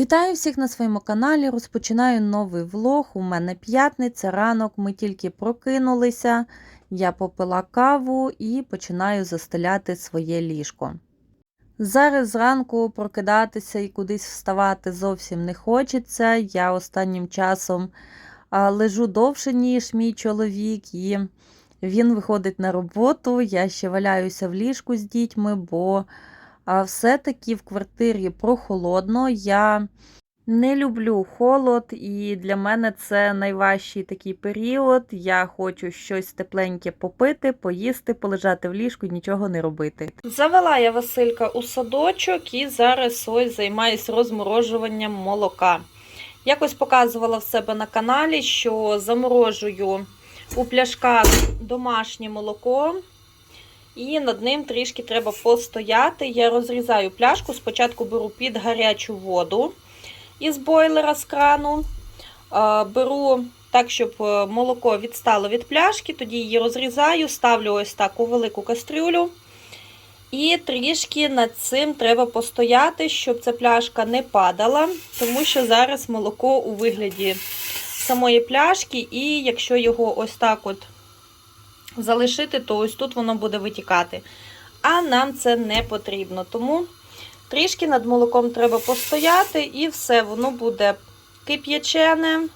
Вітаю всіх на своєму каналі. Розпочинаю новий влог. У мене п'ятниця, ранок. Ми тільки прокинулися. Я попила каву і починаю застеляти своє ліжко. Зараз зранку прокидатися і кудись вставати зовсім не хочеться. Я останнім часом лежу довше, ніж мій чоловік, і він виходить на роботу. Я ще валяюся в ліжку з дітьми, бо все-таки в квартирі прохолодно. Я не люблю холод, і для мене це найважчий такий період. Я хочу щось тепленьке попити, поїсти, полежати в ліжку нічого не робити. Завела я Василька у садочок і зараз ось займаюся розморожуванням молока. Якось показувала в себе на каналі, що заморожую у пляшках домашнє молоко. І над ним трішки треба постояти. Я розрізаю пляшку, спочатку беру під гарячу воду із бойлера з крану. Беру так, щоб молоко відстало від пляшки, тоді її розрізаю, ставлю ось так у велику кастрюлю. І трішки над цим треба постояти, щоб ця пляшка не падала, тому що зараз молоко у вигляді самої пляшки, і якщо його ось так от залишити, то ось тут воно буде витікати. А нам це не потрібно. Тому трішки над молоком треба постояти, і все, воно буде кип'ячене,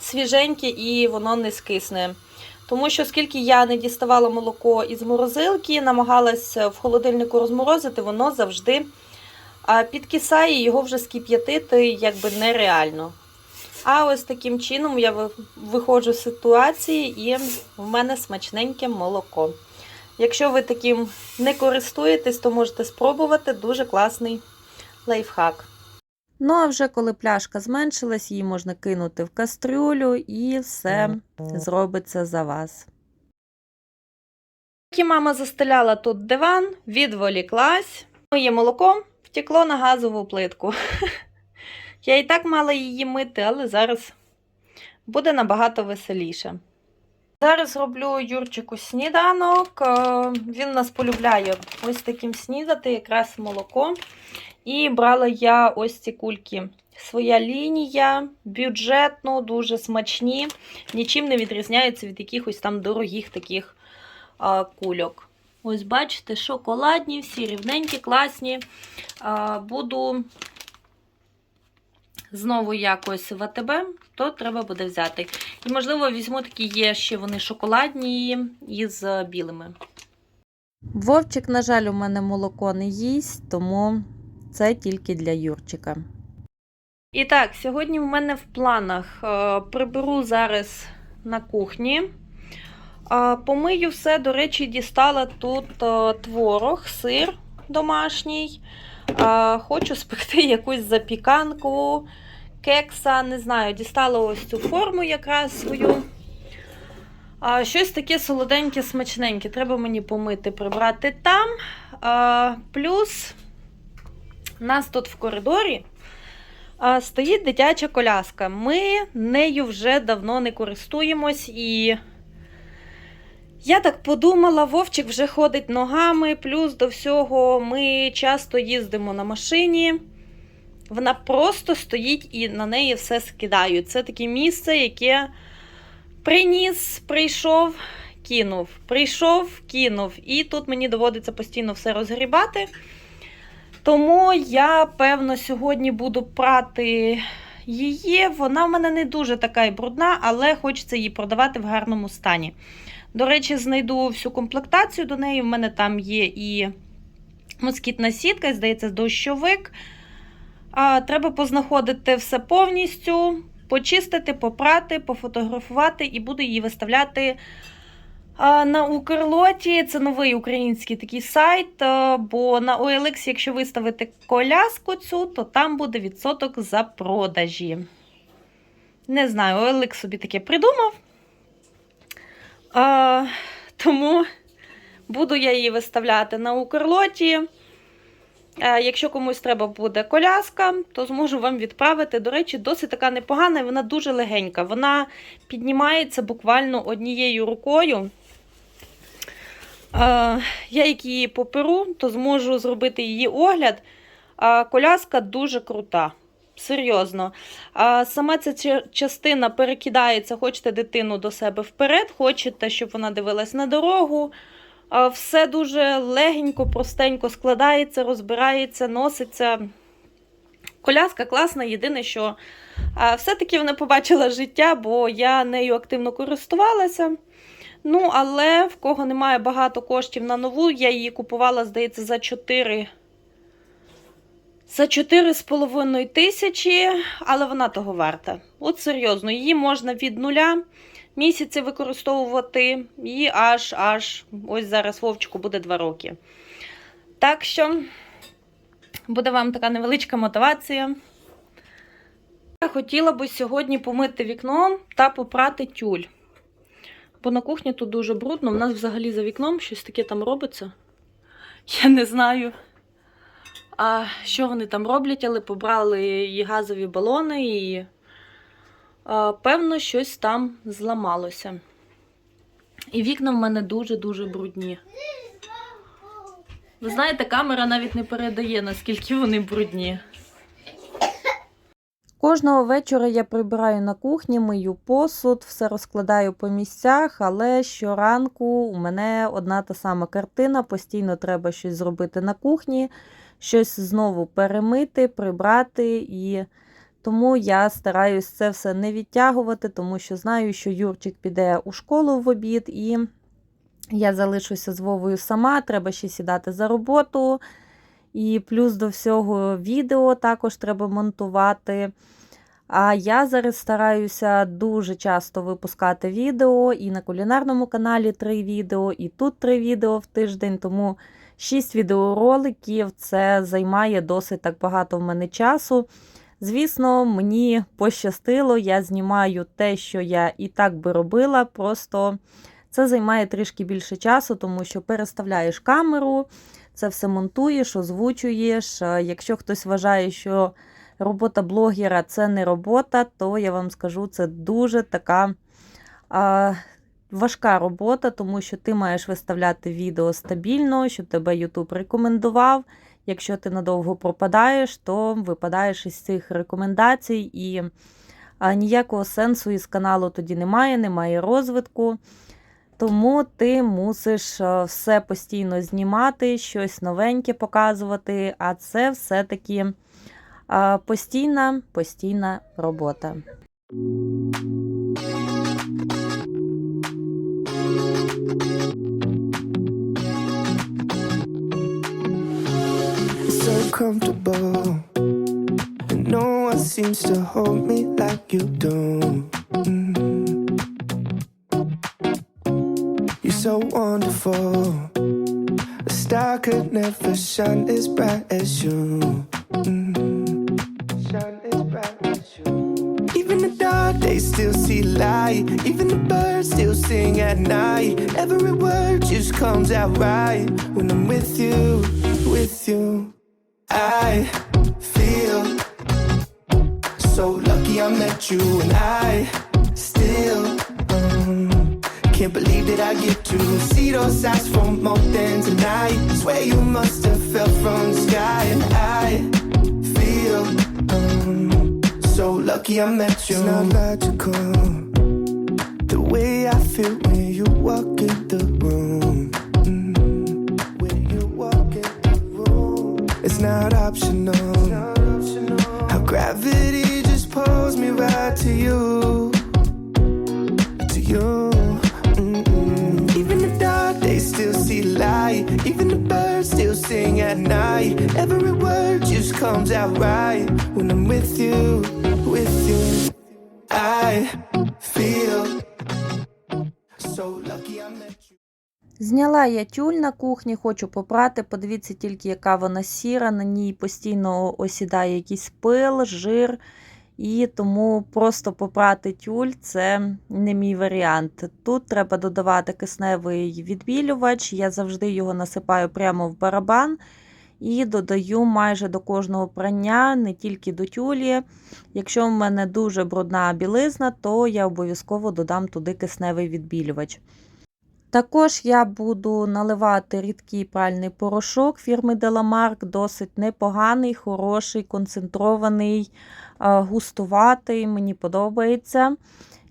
свіженьке і воно не скисне. Тому що, скільки я не діставала молоко із морозилки, намагалася в холодильнику розморозити, воно завжди підкисає, його вже скип'ятити якби нереально. А ось таким чином я виходжу з ситуації і в мене смачненьке молоко. Якщо ви таким не користуєтесь, то можете спробувати дуже класний лайфхак. Ну, а вже коли пляшка зменшилась, її можна кинути в кастрюлю і все зробиться за вас. Поки мама застеляла тут диван, відволіклась, моє молоко втекло на газову плитку. Я і так мала її мити, але зараз буде набагато веселіше. Зараз роблю Юрчику сніданок. Він нас полюбляє ось таким снідати, якраз молоко. І брала я ось ці кульки. Своя лінія, бюджетно, дуже смачні, нічим не відрізняються від якихось там дорогих таких а, кульок. Ось, бачите, шоколадні, всі рівненькі, класні. А, буду знову якось в АТБ, то треба буде взяти. І, можливо, візьму такі є ще вони шоколадні із білими. Вовчик, на жаль, у мене молоко не їсть, тому це тільки для Юрчика. І так, сьогодні в мене в планах е, приберу зараз на кухні. Е, помию все, до речі, дістала тут е, творог, сир домашній. Хочу спекти якусь запіканку, кекса, не знаю, дістала ось цю форму якраз свою. А, Щось таке солоденьке, смачненьке. Треба мені помити, прибрати там. А, Плюс нас тут в коридорі а, стоїть дитяча коляска. Ми нею вже давно не користуємось і. Я так подумала, Вовчик вже ходить ногами, плюс до всього ми часто їздимо на машині. Вона просто стоїть і на неї все скидають. Це таке місце, яке приніс, прийшов, кинув. Прийшов, кинув. І тут мені доводиться постійно все розгрібати. Тому я, певно, сьогодні буду прати її. Вона в мене не дуже така і брудна, але хочеться її продавати в гарному стані. До речі, знайду всю комплектацію до неї. В мене там є і москітна сітка, і, здається, дощовик. А, Треба познаходити все повністю, почистити, попрати, пофотографувати і буду її виставляти на Укрлоті. Це новий український такий сайт. Бо на OLX, якщо виставити коляску цю, то там буде відсоток за продажі. Не знаю, OLX собі таке придумав. А, Тому буду я її виставляти на Укрлоті. А, якщо комусь треба буде коляска, то зможу вам відправити. До речі, досить така непогана і вона дуже легенька. Вона піднімається буквально однією рукою. А, я як її поперу, то зможу зробити її огляд. А, коляска дуже крута. Серйозно. А, сама ця частина перекидається, хочете дитину до себе вперед, хочете, щоб вона дивилась на дорогу. А, все дуже легенько, простенько складається, розбирається, носиться. Коляска класна, єдине, що все-таки вона побачила життя, бо я нею активно користувалася. Ну, але в кого немає багато коштів на нову, я її купувала, здається, за 4. За 4,5 тисячі, але вона того варта. От серйозно, її можна від нуля місяці використовувати і аж аж ось зараз Вовчику буде 2 роки. Так що буде вам така невеличка мотивація. Я хотіла би сьогодні помити вікно та попрати тюль. Бо на кухні тут дуже брудно. У нас взагалі за вікном щось таке там робиться. Я не знаю, а що вони там роблять, але побрали і газові балони, і а, певно, щось там зламалося. І вікна в мене дуже-дуже брудні. Ви знаєте, камера навіть не передає, наскільки вони брудні. Кожного вечора я прибираю на кухні, мию посуд, все розкладаю по місцях, але щоранку у мене одна та сама картина. Постійно треба щось зробити на кухні, щось знову перемити, прибрати. І тому я стараюсь це все не відтягувати, тому що знаю, що Юрчик піде у школу в обід, і я залишуся з Вовою сама, треба ще сідати за роботу. І плюс до всього відео також треба монтувати. А я зараз стараюся дуже часто випускати відео і на кулінарному каналі три відео, і тут три відео в тиждень, тому 6 відеороликів це займає досить так багато в мене часу. Звісно, мені пощастило, я знімаю те, що я і так би робила, просто це займає трішки більше часу, тому що переставляєш камеру, це все монтуєш, озвучуєш. Якщо хтось вважає, що робота блогера це не робота, то я вам скажу, це дуже така важка робота, тому що ти маєш виставляти відео стабільно, щоб тебе YouTube рекомендував. Якщо ти надовго пропадаєш, то випадаєш із цих рекомендацій, і ніякого сенсу із каналу тоді немає, немає розвитку. Тому ти мусиш е, все постійно знімати, щось новеньке показувати, а це все-таки постійна, постійна робота. So comfortable. And no one seems to hold me like you do. Mm. You're so wonderful. A star could never shine as bright as you. The dark days still see light. Even the birds still sing at night. Every word just comes out right when I'm with you, with you. I feel so lucky I met you, and I still um, can't believe that I get to see those eyes for more than tonight. Swear you must have fell from the sky, and I lucky I met you. It's not logical the way I feel when you walk in the room. Mm, when you walk in the room, it's not optional. How gravity just pulls me right to you, to you. Mm-mm. Even the dark days still see light. Even the birds still sing at night. Every word just comes out right when I'm with you, Зняла я тюль на кухні, хочу попрати. Подивіться тільки, яка вона сіра, на ній постійно осідає якийсь пил, жир. І тому просто попрати тюль це не мій варіант. Тут треба додавати кисневий відбілювач. Я завжди його насипаю прямо в барабан і додаю майже до кожного прання, не тільки до тюлі. Якщо в мене дуже брудна білизна, то я обов'язково додам туди кисневий відбілювач. Також я буду наливати рідкий пральний порошок фірми Деламарк, досить непоганий, хороший, концентрований, е, густуватий, мені подобається.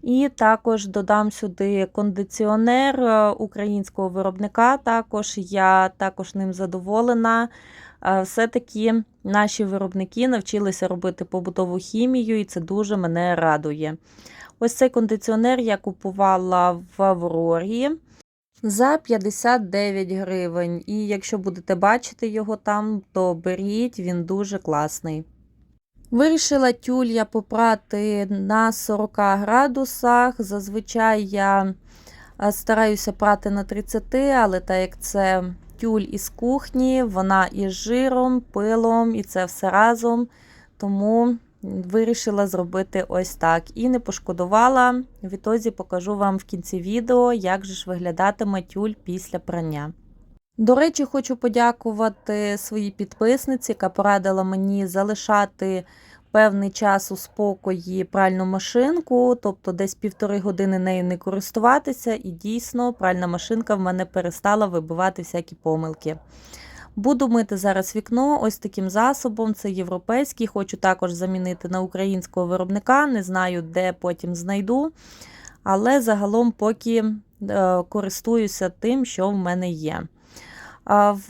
І також додам сюди кондиціонер е, українського виробника. Також я також ним задоволена. Е, Все-таки наші виробники навчилися робити побутову хімію, і це дуже мене радує. Ось цей кондиціонер я купувала в Аврорі за 59 гривень. І якщо будете бачити його там, то беріть, він дуже класний. Вирішила тюль я попрати на 40 градусах. Зазвичай я е, стараюся прати на 30, але так як це тюль із кухні, вона із жиром, пилом і це все разом. Тому вирішила зробити ось так. І не пошкодувала. Відтоді покажу вам в кінці відео, як же ж виглядатиме тюль після прання. До речі, хочу подякувати своїй підписниці, яка порадила мені залишати певний час у спокої пральну машинку, тобто десь півтори години нею не користуватися, і дійсно пральна машинка в мене перестала вибивати всякі помилки. Буду мити зараз вікно ось таким засобом. Це європейський. Хочу також замінити на українського виробника. Не знаю, де потім знайду. Але загалом поки е, користуюся тим, що в мене є.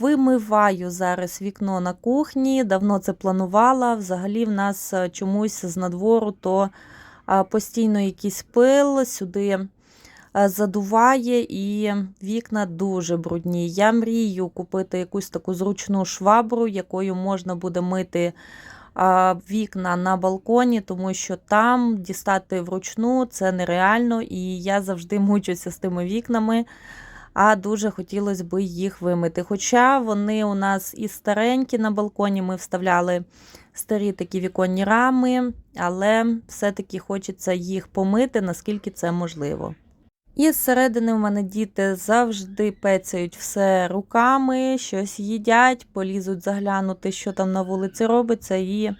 Вимиваю зараз вікно на кухні. Давно це планувала. Взагалі, в нас е, чомусь з надвору то постійно якийсь пил сюди е, задуває, і вікна дуже брудні. Я мрію купити якусь таку зручну швабру, якою можна буде мити вікна на балконі, тому що там дістати вручну це нереально, і я завжди мучуся з тими вікнами. А дуже хотілося б їх вимити. Хоча вони у нас і старенькі на балконі, ми вставляли старі такі віконні рами, але все-таки хочеться їх помити, наскільки це можливо. І зсередини в мене діти завжди пецяють все руками, щось їдять, полізуть заглянути, що там на вулиці робиться, і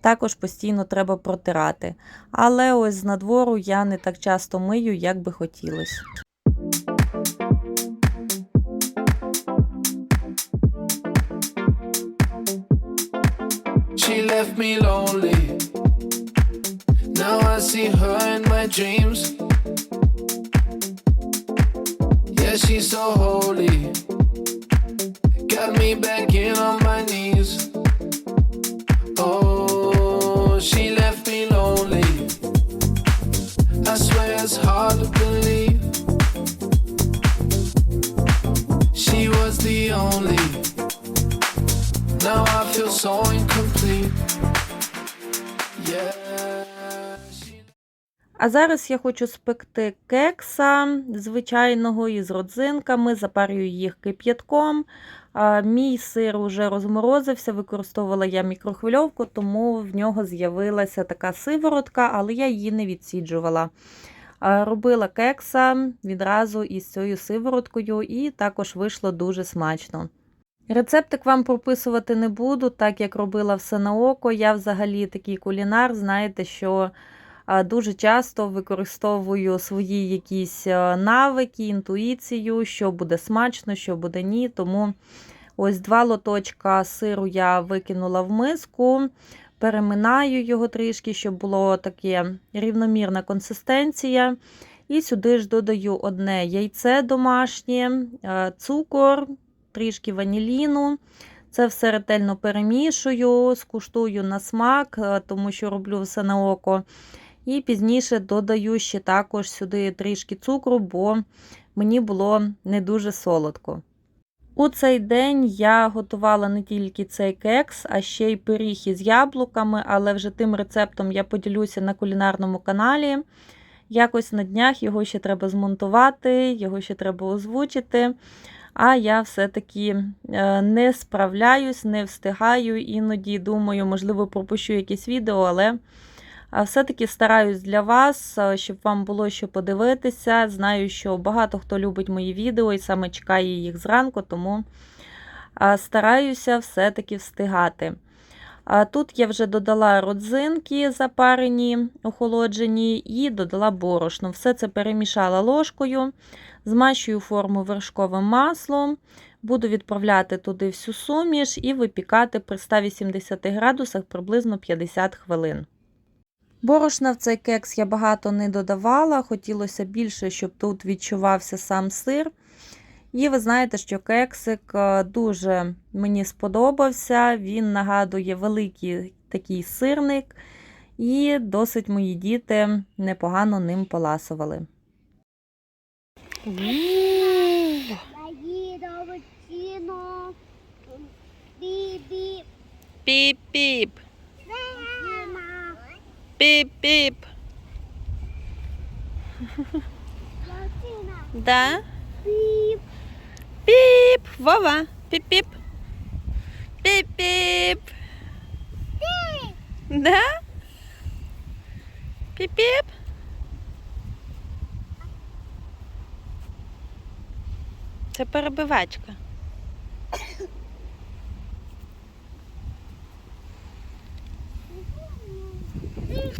також постійно треба протирати. Але ось з надвору я не так часто мию, як би хотілося. She left me lonely. Now I see her in my dreams. Yeah, she's so holy. Зараз я хочу спекти кекса звичайного із родзинками, запарюю їх кип'ятком. Мій сир уже розморозився, використовувала я мікрохвильовку, тому в нього з'явилася така сиворотка, але я її не відсіджувала. Робила кекса відразу із цією сивороткою, і також вийшло дуже смачно. Рецептик вам прописувати не буду, так як робила все на око. Я взагалі такий кулінар, знаєте, що дуже часто використовую свої якісь е, навики, інтуїцію, що буде смачно, що буде ні. Тому ось два лоточка сиру я викинула в миску, переминаю його трішки, щоб було таке рівномірна консистенція. І сюди ж додаю одне яйце домашнє, е, цукор, трішки ваніліну. Це все ретельно перемішую, скуштую на смак, е, тому що роблю все на око. І пізніше додаю ще також сюди трішки цукру, бо мені було не дуже солодко. У цей день я готувала не тільки цей кекс, а ще й пиріг із яблуками, але вже тим рецептом я поділюся на кулінарному каналі. Якось на днях його ще треба змонтувати, його ще треба озвучити. А я все-таки е, не справляюсь, не встигаю. Іноді думаю, можливо, пропущу якесь відео, але все-таки стараюсь для вас, щоб вам було що подивитися. Знаю, що багато хто любить мої відео і саме чекає їх зранку, тому стараюся все-таки встигати. Тут я вже додала родзинки запарені, охолоджені, і додала борошно. Все це перемішала ложкою, змащую форму вершковим маслом, буду відправляти туди всю суміш і випікати при 180 градусах приблизно 50 хвилин. Борошна в цей кекс я багато не додавала, хотілося більше, щоб тут відчувався сам сир. І ви знаєте, що кексик е, дуже мені сподобався. Він нагадує великий такий сирник, і досить мої діти непогано ним поласували. Піп-піп. Кіна. Да? Біп. Піп, Вова, піп-піп. Піп-піп. Да? Піп-піп. Це перебивачка.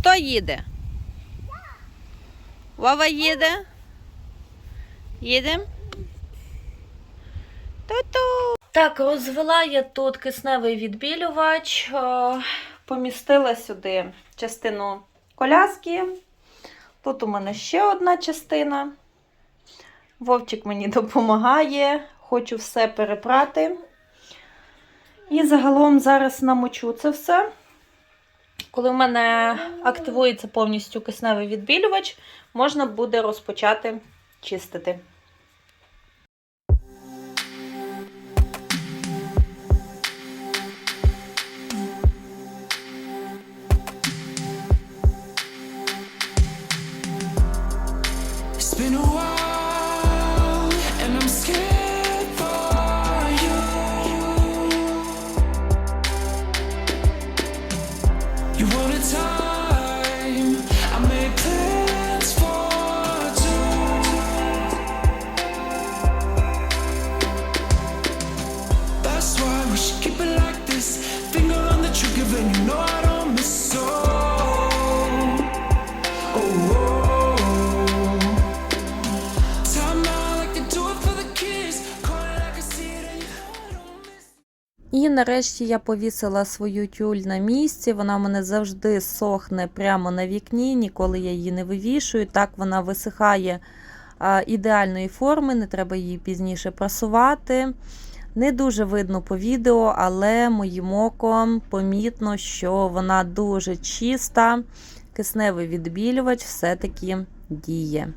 Хто їде? Вова їде? Їдемо? Ту-ту. Так, розвела я тут кисневий відбілювач, е, помістила сюди частину коляски. Тут у мене ще одна частина. Вовчик мені допомагає, хочу все перепрати. І загалом зараз намочу це все. Коли в мене активується повністю кисневий відбілювач, можна буде розпочати чистити. нарешті я повісила свою тюль на місці. Вона мене завжди сохне прямо на вікні, ніколи я її не вивішую. Так вона висихає ідеальної форми, не треба її пізніше прасувати. Не дуже видно по відео, але моїм оком помітно, що вона дуже чиста, кисневий відбілювач все-таки діє.